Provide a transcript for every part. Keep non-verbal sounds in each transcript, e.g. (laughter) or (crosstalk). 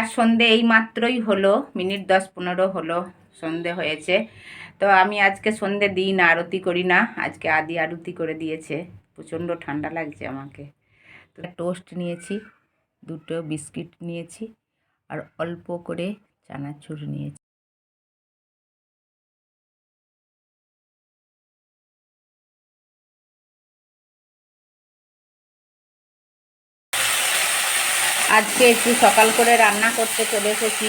আর সন্ধে এই মাত্রই হলো, মিনিট দশ পনেরো হলো, সন্ধে হয়েছে। তো আমি আজকে সন্ধে দিই না, আরতি করি না, আজকে আদি আরতি করে দিয়েছে। প্রচণ্ড ঠান্ডা লাগছে আমাকে। তো টোস্ট নিয়েছি, দুটো বিস্কিট নিয়েছি, আর অল্প করে চানাচুর নিয়েছি। আজকে একটু সকাল করে রান্না করতে চলে এসেছি।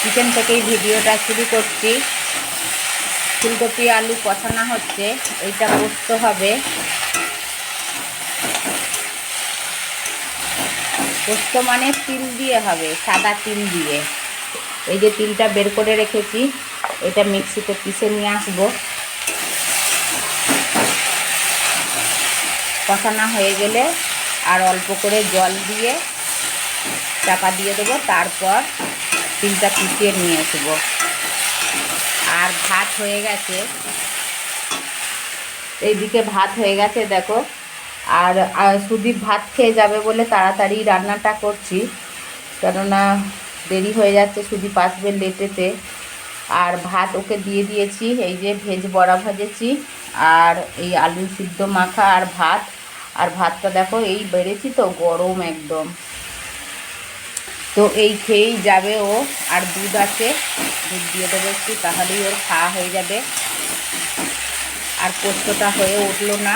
কিচেন থেকেই ভিডিওটা শুরু করছি। ফুলকপি, আলু কষানো হচ্ছে, এইটা করতে হবে। পোস্ত মানে তিল দিয়ে হবে, সাদা তিল দিয়ে। এই যে তিলটা বের করে রেখেছি, এটা মিক্সিতে পিষে নিয়ে আসব। কষানো হয়ে গেলে আর অল্প করে জল দিয়ে চাপা দিয়ে দেবো, তারপর তিলটা পিষিয়ে নিয়ে আসব। আর ভাত হয়ে গেছে। এইদিকে ভাত হয়ে গেছে, দেখো। আর সুদীপ ভাত খেয়ে যাবে বলে তাড়াতাড়ি রান্নাটা করছি, কেননা দেরি হয়ে যাচ্ছে, সুদীপ আসবে লেটেতে। আর ভাত ওকে দিয়ে দিয়েছি, এই যে ভেজ বড়া ভাজেছি, আর এই আলু সিদ্ধ মাখা আর ভাত। আর ভাতটা দেখো, এই বেড়েছি তো, গরম একদম। তো এই খেয়েই যাবে ও, আর দুধ আছে, দুধ দিয়ে দেবো একটু, তাহলেই ওর খাওয়া হয়ে যাবে। আর পোস্তটা হয়ে উঠল না।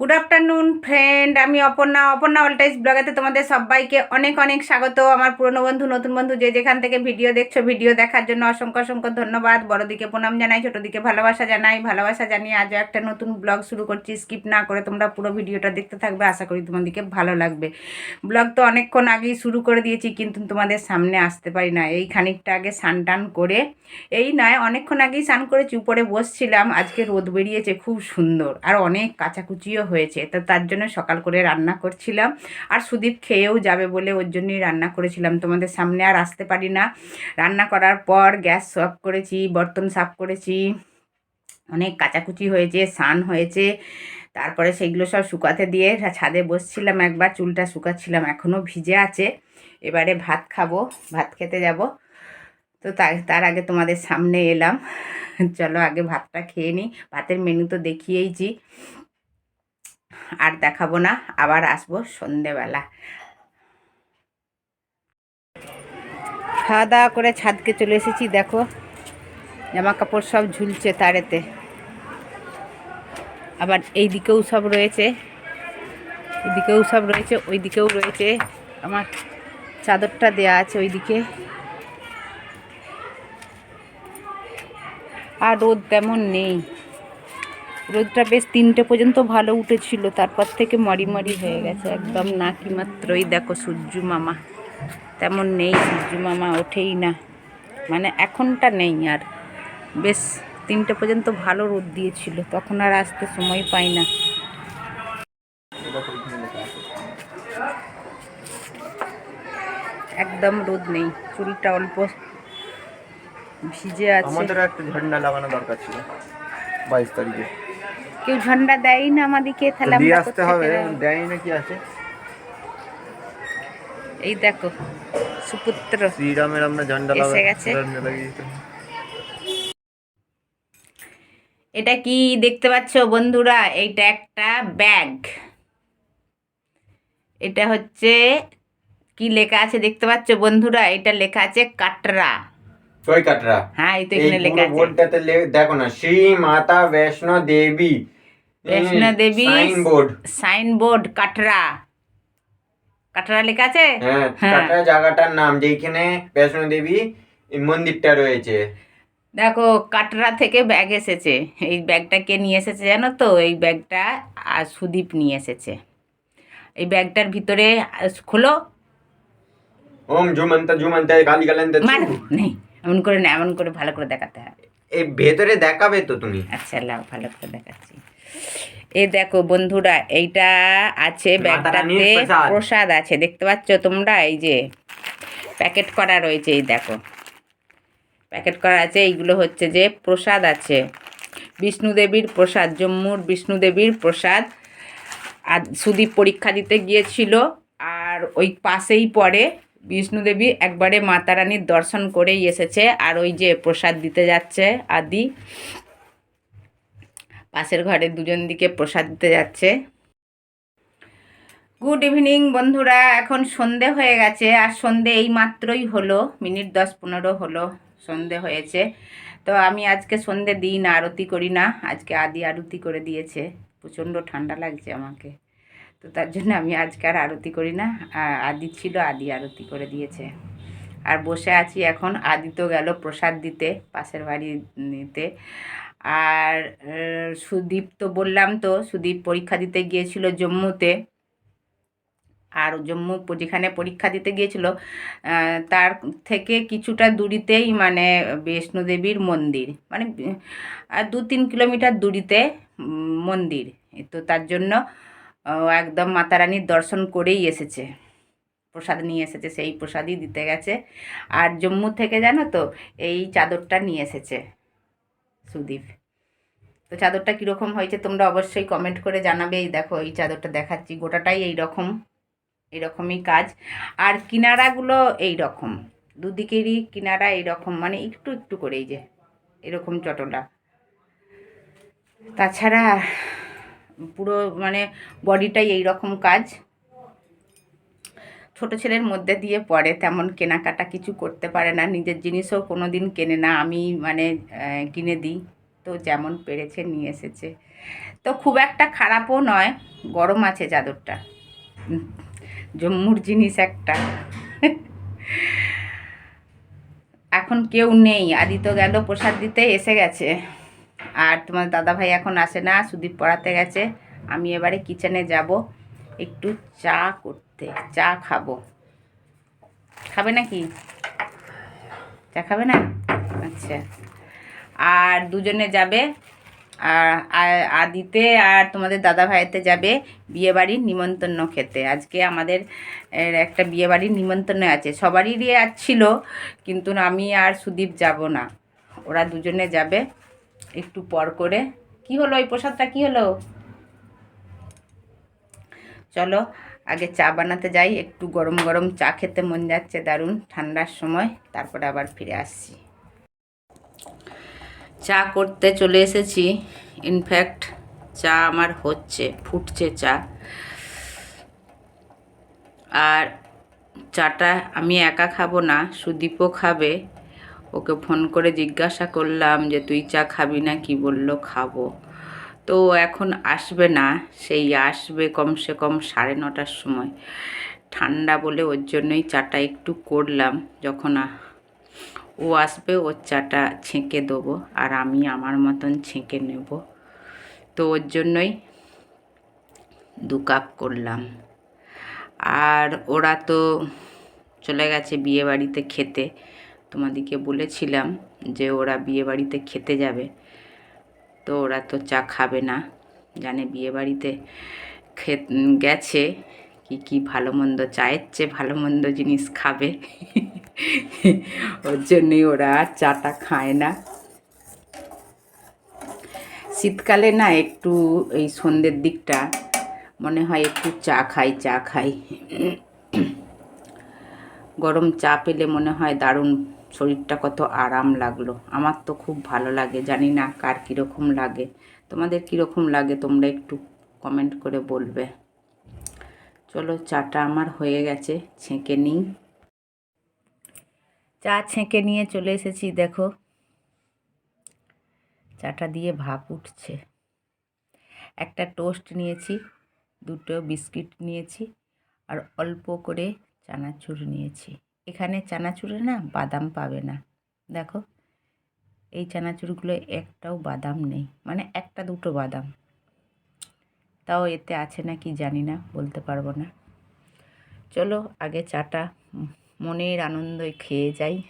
গুড আফটারনুন ফ্রেন্ড আমি অপর্ণা। অপর্ণা অলটাইজ ব্লগেতে তোমাদের সবাইকে অনেক অনেক স্বাগত। আমার পুরনো বন্ধু, নতুন বন্ধু যে যেখান থেকে ভিডিও দেখছ, ভিডিও দেখার জন্য অসংখ্য অসংখ্য ধন্যবাদ। বড়দিকে প্রণাম জানাই, ছোটোদিকে ভালোবাসা জানাই। ভালোবাসা জানিয়ে আজও একটা নতুন ব্লগ শুরু করছি। স্কিপ না করে তোমরা পুরো ভিডিওটা দেখতে থাকবে। আশা করি তোমাদেরকে ভালো লাগবে। ব্লগ তো অনেকক্ষণ আগেই শুরু করে দিয়েছি, কিন্তু তোমাদের সামনে আসতে পারি না। এই খানিকটা আগে স্নান টান করে, এই নয়, অনেকক্ষণ আগেই স্নান করেছি, উপরে বসছিলাম। আজকে রোদ বেরিয়েছে, খুব সুন্দর। আর অনেক কাচাকুচিও হয়েছে। তো তার জন্য সকাল করে রান্না করছিলাম। আর সুদীপ খেয়েও যাবে বলে ওর জন্যই রান্না করেছিলাম। তোমাদের সামনে আর আসতে পারি না। রান্না করার পর গ্যাস সাফ করেছি, বর্তন সাফ করেছি। অনেক কাচাকুচি হয়েছে, স্নান হয়েছে। তারপরে সেগুলো সব শুকাতে দিয়ে ছাদে বসছিলাম একবার। চুলটা শুকাচ্ছিলাম এখনও ভিজে আছে। এবারে ভাত খাব, ভাত খেতে যাব। তো তার আগে তোমাদের সামনে এলাম। চলো আগে ভাতটা খেয়ে নিই। ভাতের মেনু তো দেখিয়েইছি। আর দেখাবো না, আবার আসব সন্ধেবেলা। খাওয়া দাওয়া করে ছাদকে চলে এসেছি, দেখো। জামা কাপড় সব ঝুলছে তারেতে। আবার এই দিকেও সব রয়েছে এদিকেও সব রয়েছে ওই দিকেও রয়েছে। আমার চাদরটা দেয়া আছে ওইদিকে। আর রোদ তেমন নেই। রোদটা বেশ তিনটে পর্যন্ত ভালো উঠেছিল, তারপর থেকে মরি মরি হয়ে গেছে একদম নাকি মাত্রই। দেখো সূর্য মামা, তেমন নেই সূর্য মামা ওঠেই না মানে এখনটা নেই আর। বেশ তিনটে পর্যন্ত ভালো রোদ দিয়েছিল, তখন আর আসতে সময় পাই না। একদম রোদ নেই, চুলটা অল্প ভিজে আছে। আমাদের একটা ঝান্ডা লাগানো দরকার ছিল, বাইশ তারিখে। কেউ ঝন্ডা দেয় না আমাদেরকে তাহলে আমরা আসতে হবে? দেয় না কি আছে? এই দেখো সুপুত্র শ্রীরামের আমরা ঝান্ডা এসে গেছে। এটা কি দেখতে পাচ্ছ বন্ধুরা? এইটা একটা ব্যাগ। এটা হচ্ছে কি লেখা আছে দেখতে পাচ্ছ বন্ধুরা? এটা লেখা আছে কাটরা। কাটরা। হ্যাঁ এই তো এখানে লেখা আছে। বোর্ডটাতে দেখো না Shri Mata Vaishno Devi. Vaishno Devi sign board signboard Katra. Katra লেখা আছে? হ্যাঁ হ্যাঁ। কাটরা জায়গাটার নাম যেখানে বৈষ্ণো দেবী মন্দিরটা রয়েছে। দেখো কাটরা থেকে ব্যাগ এসেছে। এই ব্যাগটা কে নিয়ে এসেছে জানো তো? এই ব্যাগটা আর সুদীপ নিয়ে এসেছে। এই ব্যাগটার ভিতরে খোলো। ওম ঝুমন্ত ঝুমন্ত গালি গালন্ত মার নেই। এমন করে না এমন করে ভালো করে দেখাতে হয়। এই ভেতরে দেখাবে তো তুমি। আচ্ছা লাও ভালো করে দেখাচ্ছি। এই দেখো বন্ধুরা এইটা আছে ব্যাগটাতে প্রসাদ। আছে দেখতে পাচ্ছ তোমরা? এই যে প্যাকেট করা রয়েছে এই দেখো। প্যাকেট করা আছে এইগুলো হচ্ছে যে প্রসাদ আছে। বিষ্ণুদেবীর প্রসাদ জম্মুর বিষ্ণু দেবীর প্রসাদ। আর সুদীপ পরীক্ষা দিতে গিয়েছিল আর ওই পাশেই পড়ে বিষ্ণুদেবী একবারে মাতা রানীর দর্শন করেই এসেছে আর ওই যে প্রসাদ দিতে যাচ্ছে আদি, পাশের ঘরে দুজন দিকে প্রসাদ দিতে যাচ্ছে। গুড ইভিনিং বন্ধুরা, এখন সন্ধে হয়ে গেছে আর সন্ধে এই মাত্রই হলো, মিনিট দশ পনেরো হলো, সন্ধে হয়েছে। তো আমি আজকে সন্ধে দিই না আরতি করি না, আজকে আদি আরতি করে দিয়েছে, প্রচণ্ড ঠান্ডা লাগছে আমাকে। তো তার জন্য আমি আজকে আর আরতি করি না। আদি ছিল, আদি আরতি করে দিয়েছে। আর বসে আছি এখন। আদি তো গেল প্রসাদ দিতে, পাশের বাড়ি নিতে। আর সুদীপ তো বললাম তো, সুদীপ পরীক্ষা দিতে গিয়েছিল জম্মুতে। আর জম্মু যেখানে পরীক্ষা দিতে গিয়েছিল তার থেকে কিছুটা দূরিতেই মানে বৈষ্ণোদেবীর মন্দির। মানে দু তিন কিলোমিটার দূরিতে মন্দির। তো তার জন্য একদম মাতারানীর দর্শন করেই এসেছে। প্রসাদ নিয়ে এসেছে, সেই প্রসাদই দিতে গেছে। আর জম্মু থেকে জানো তো, এই চাদরটা নিয়ে এসেছে সুদীপ। তো চাদরটা কীরকম হয়েছে তোমরা অবশ্যই কমেন্ট করে জানাবে এই দেখো, এই চাদরটা দেখাচ্ছি, গোটাটাই এই রকম কাজ। আর কিনারাগুলো এই রকম দুদিকেরই কিনারা এইরকম মানে একটু একটু করেই যে, এরকম চটলা। তাছাড়া পুরো মানে বডিটাই এই রকম কাজ। ছোট ছেলের মধ্যে দিয়ে পড়ে, তেমন কেনাকাটা কিছু করতে পারে না। নিজের জিনিসও কোনো দিন কেনে না, আমি মানে কিনে দিই। তো যেমন পেরেছে নিয়ে এসেছে। তো খুব একটা খারাপও নয়, গরম আছে চাদরটা। জম্মুর জিনিস একটা। এখন কেউ নেই আদি তো গেল প্রসাদ দিতে, এসে গেছে। আর তোমার দাদা ভাই এখন আসে না, সুদীপ পড়াতে গেছে। আমি এবারে কিচেনে যাব, একটু চা করতে, চা খাব। খাবে নাকি? চা খাবে না? আচ্ছা। আর দুজনে যাবে, আর আদিতে আর তোমাদের দাদা ভাইতে যাবে বিয়েবাড়ির নিমন্ত্রণ খেতে। আজকে আমাদের একটা বিয়েবাড়ির নিমন্ত্রণ আছে, সবারই ছিল কিন্তু আমি আর সুদীপ যাব না। ওরা দুজনে যাবে। একটু পর করে। কি হলো? ওই প্রসাদটা কি হলো? চলো, আগে চা বানাতে যাই। একটু গরম গরম চা খেতে মন যাচ্ছে দারুণ ঠান্ডার সময়। তারপরে আবার ফিরে আসছি। চা করতে চলে এসেছি। ইনফ্যাক্ট চা আমার হচ্ছে, ফুটছে চা। আর চাটা আমি একা খাব না, সুদীপও খাবে। ওকে ফোন করে জিজ্ঞাসা করলাম যে, তুই চা খাবি না? কি বলল, খাব। তো এখন আসবে না, সেই আসবে কমসে কম সাড়ে নটার সময়। ঠান্ডা বলে ওর জন্যই চাটা একটু করলাম, যখন ও আসবে ওর চাটা ছেঁকে দেবো আর আমি আমার মতন ছেঁকে নেব। তো ওর জন্যই দু কাপ করলাম। আর ওরা তো চলে গেছে বিয়ে বাড়িতে খেতে। তোমাদেরকে বলেছিলাম যে ওরা বিয়ে বাড়িতে খেতে যাবে। তো ওরা তো চা খাবে না। জানে বিয়ে বাড়িতে গেছে কি কি ভালো মন্দ, চায়ের চেয়ে ভালো মন্দ জিনিস খাবে। ওর জন্যই ওরা চাটা খায় না। শীতকালে না একটু এই সন্ধ্যের দিকটা মনে হয় একটু চা খাই চা খাই। গরম চা পেলে মনে হয় দারুণ শরীরটা কত আরাম লাগল। আমার তো খুব ভালো লাগে, জানি না কার কীরকম লাগে। তোমাদের কীরকম লাগে তোমরা একটু কমেন্ট করে বলবে। চলো চাটা আমার হয়ে গেছে, ছেঁকে নিই। চা ছেঁকে নিয়ে চলে এসেছি, দেখো। চাটা দিয়ে ভাপ উঠছে। একটা টোস্ট নিয়েছি, দুটো বিস্কিট নিয়েছি, আর অল্প করে চানাচুর নিয়েছি। এখানে চানাচুরে না বাদাম পাবে না। দেখো, এই চানাচুরগুলো একটাও বাদাম নেই মানে একটা দুটো বাদাম। তাও এতে আছে না কি জানি না, বলতে পারব না। চলো, আগে চাটা মনের আনন্দে খেয়ে যাই।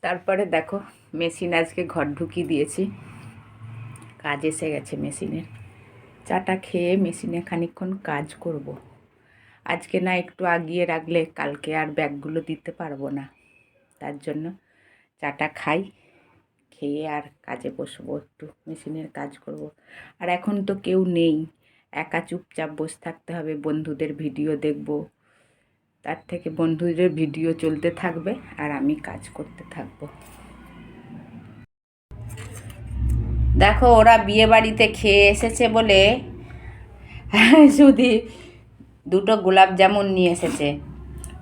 তারপরে দেখো, মেশিন আজকে ঘর ঢুকিয়ে দিয়েছি। কাজ এসে গেছে মেশিনের। চাটা খেয়ে মেশিনে খানিকক্ষণ কাজ করব। আজকে না একটু আগিয়ে রাখলে কালকে আর ব্যাগগুলো দিতে পারব না। তার জন্য চাটা খাই, খেয়ে আর কাজে বসবো, একটু মেশিনের কাজ করব। আর এখন তো কেউ নেই, একা চুপচাপ বসে থাকতে হবে, বন্ধুদের ভিডিও দেখব। তার থেকে বন্ধুদের ভিডিও চলতে থাকবে আর আমি কাজ করতে থাকব। দেখো, ওরা বিয়ে বাড়িতে খেয়ে এসেছে বলে। (laughs) শুধু দুটো গোলাপ জামুন নিয়ে এসেছে।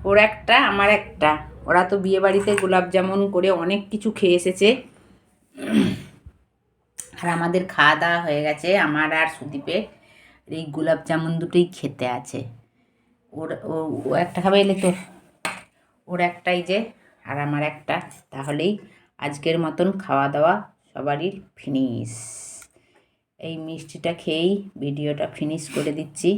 ওর একটা, আমার একটা। ওরা তো বিয়ে বাড়িতে গোলাপ জামুন করে অনেক কিছু খেয়ে এসেছে। আর আমাদের খাওয়া দাওয়া হয়ে গেছে। আমার আর সুদীপের এই গোলাপ জামুন দুটোই খেতে আছে। ওর, ও একটা খাবে এলে তো। ওর একটাই যে, আর আমার একটা। তাহলেই আজকের মতন খাওয়া দাওয়া সবারই ফিনিশ এই মিষ্টিটা খেয়েই ভিডিওটা ফিনিশ করে দিচ্ছি।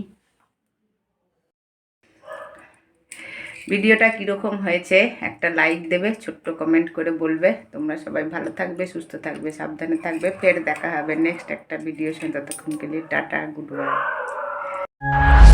ভিডিওটা কীরকম হয়েছে, একটা লাইক দেবে, ছোট্ট কমেন্ট করে বলবে। তোমরা সবাই ভালো থাকবে, সুস্থ থাকবে, সাবধানে থাকবে। ফের দেখা হবে নেক্সট একটা ভিডিও সঙ্গে ততক্ষণ গেলে টাটা গুড বাই